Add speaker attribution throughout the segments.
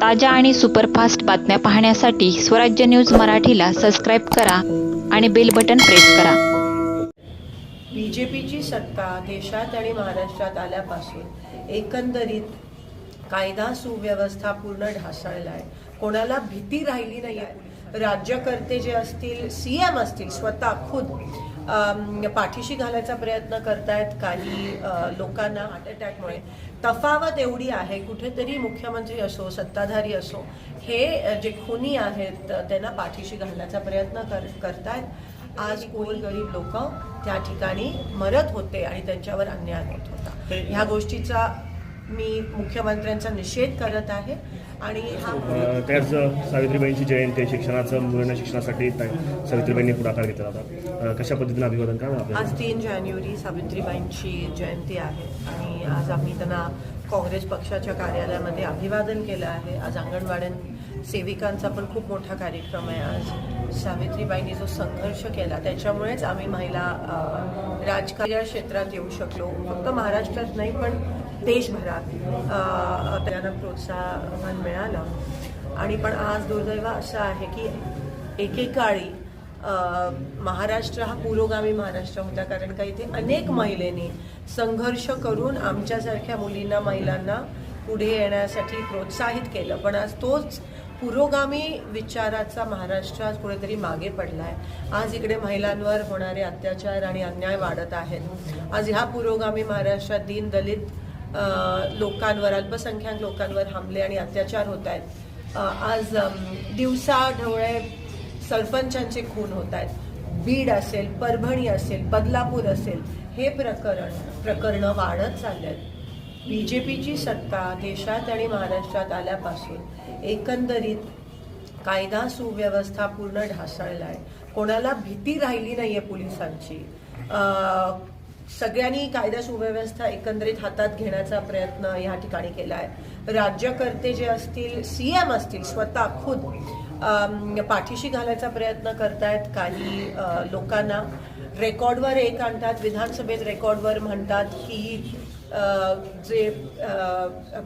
Speaker 1: ताज्या आणि सुपरफास्ट बातम्या पाहण्यासाठी स्वराज्य न्यूज मराठीला सबस्क्राईब करा आणि बेल बटन प्रेस करा.
Speaker 2: बी जे पीची सत्ता देशात आणि महाराष्ट्रात आल्यापासून एकंदरीत कायदा सुव्यवस्था पूर्ण ढासळला आहे कोणाला भीती राहिली नाही आहे राज्यकर्ते जे असतील सी एम असतील स्वतः खुद पाठीशी घालायचा प्रयत्न करतायत काही लोकांना हार्ट अटॅकमुळे. तफावत एवढी आहे कुठेतरी मुख्यमंत्री असो सत्ताधारी असो हे जे खुनी आहेत त्यांना पाठीशी घालण्याचा प्रयत्न कर करतायत. आज कोणी गरीब लोक त्या ठिकाणी मरत होते आणि त्यांच्यावर अन्याय होत होता. ह्या गोष्टीचा मी मुख्यमंत्र्यांचा निषेध करत आहे. आणि हा
Speaker 3: त्याच सावित्रीबाईंची जयंती शिक्षणाचं मुलांना शिक्षणासाठी सावित्रीबाईंनी पुढाकार घेतला होता. कशा पद्धतीने अभिवादन आपलं
Speaker 2: आज तीन जानेवारी सावित्रीबाईंची जयंती आहे आणि आज आम्ही त्यांना काँग्रेस पक्षाच्या कार्यालयामध्ये अभिवादन केलं आहे. आज अंगणवाड्यां सेविकांचा पण खूप मोठा कार्यक्रम आहे आज. सावित्रीबाईंनी जो संघर्ष केला त्याच्यामुळेच आम्ही महिला राजकारण क्षेत्रात येऊ शकलो. फक्त महाराष्ट्रात नाही पण देशभरात त्यांना प्रोत्साहन मिळालं. आणि पण आज दुर्दैव असं आहे की एकेकाळी महाराष्ट्र हा पुरोगामी महाराष्ट्र होता कारण का इथे अनेक महिलेनी संघर्ष करून आमच्यासारख्या मुलींना महिलांना पुढे येण्यासाठी प्रोत्साहित केलं. पण आज तोच पुरोगामी विचाराचा महाराष्ट्र आज कुठेतरी मागे पडला आहे आज इकडे महिलांवर होणारे अत्याचार आणि अन्याय वाढत आहेत. आज ह्या पुरोगामी महाराष्ट्रात दीन दलित लोकांवर अल्पसंख्याक लोकांवर हमले आणि अत्याचार होत आहेत. आज दिवसा ढवळे सरपंचांचे खून होत आहेत. बीड असेल परभणी असेल बदलापूर असेल हे प्रकरण प्रकरणं वाढत चालले आहेत बी जे पीची सत्ता देशात आणि महाराष्ट्रात आल्यापासून एकंदरीत कायदा सुव्यवस्था पूर्ण ढासळला आहे कोणाला भीती राहिली नाही आहे पोलिसांची सगळ्यांनी कायदा सुव्यवस्था एकंदरीत हातात घेण्याचा प्रयत्न या ठिकाणी केला आहे राज्यकर्ते जे असतील सी एम असतील स्वतः खुद पाठीशी घालायचा प्रयत्न करतायत काही लोकांना. रेकॉर्डवर एक आणतात विधानसभेत रेकॉर्डवर म्हणतात की जे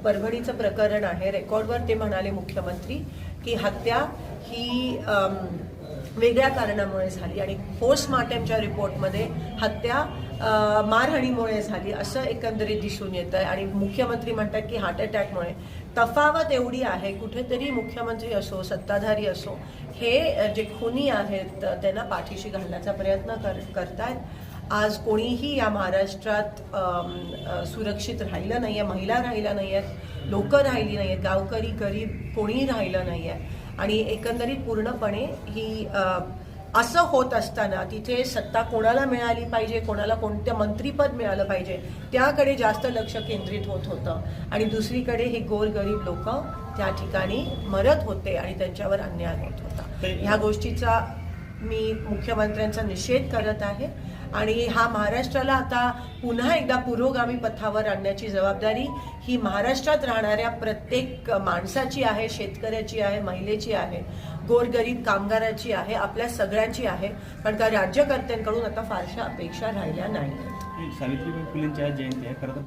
Speaker 2: परभणीचं प्रकरण आहे रेकॉर्डवर ते म्हणाले मुख्यमंत्री की हत्या ही वेगळ्या कारणामुळे झाली आणि पोस्टमार्टमच्या रिपोर्टमध्ये हत्या मारहाणीमुळे झाली असं एकंदरीत दिसून येतं आहे आणि मुख्यमंत्री म्हणतात की हार्ट अटॅकमुळे तफावत एवढी आहे कुठेतरी मुख्यमंत्री असो सत्ताधारी असो हे जे खुनी आहेत त्यांना पाठीशी घालण्याचा प्रयत्न कर करतायत. आज कोणीही या महाराष्ट्रात सुरक्षित राहिलं नाही आहे महिला राहिल्या नाही आहेत लोकं राहिली नाही आहेत गावकरी गरीब कोणीही राहिलं नाही आहे आणि एकंदरीत पूर्णपणे ही असं होत असताना तिथे सत्ता कोणाला मिळाली पाहिजे कोणाला कोणतं मंत्रीपद मिळालं पाहिजे त्याकडे जास्त लक्ष केंद्रित होत होतं. आणि दुसरीकडे हे गोरगरीब लोक त्या ठिकाणी मरत होते आणि त्यांच्यावर अन्याय होत होता. ह्या गोष्टीचा मी मुख्यमंत्र्यांचा निषेध करत आहे. आणि हा महाराष्ट्राला आता पुन्हा एकदा पुरोगामी पथावर आणण्याची जबाबदारी ही महाराष्ट्रात राहणाऱ्या प्रत्येक माणसाची आहे शेतकऱ्याची आहे महिलेची आहे गोरगरीब कामगाराची आहे आपल्या सगळ्यांची आहे. कारण का राज्यकर्त्यांकडून आता फारशा अपेक्षा राहिल्या नाही.
Speaker 4: सावित्रीबाई फुलेंच्या जयंती आहे. खरं तर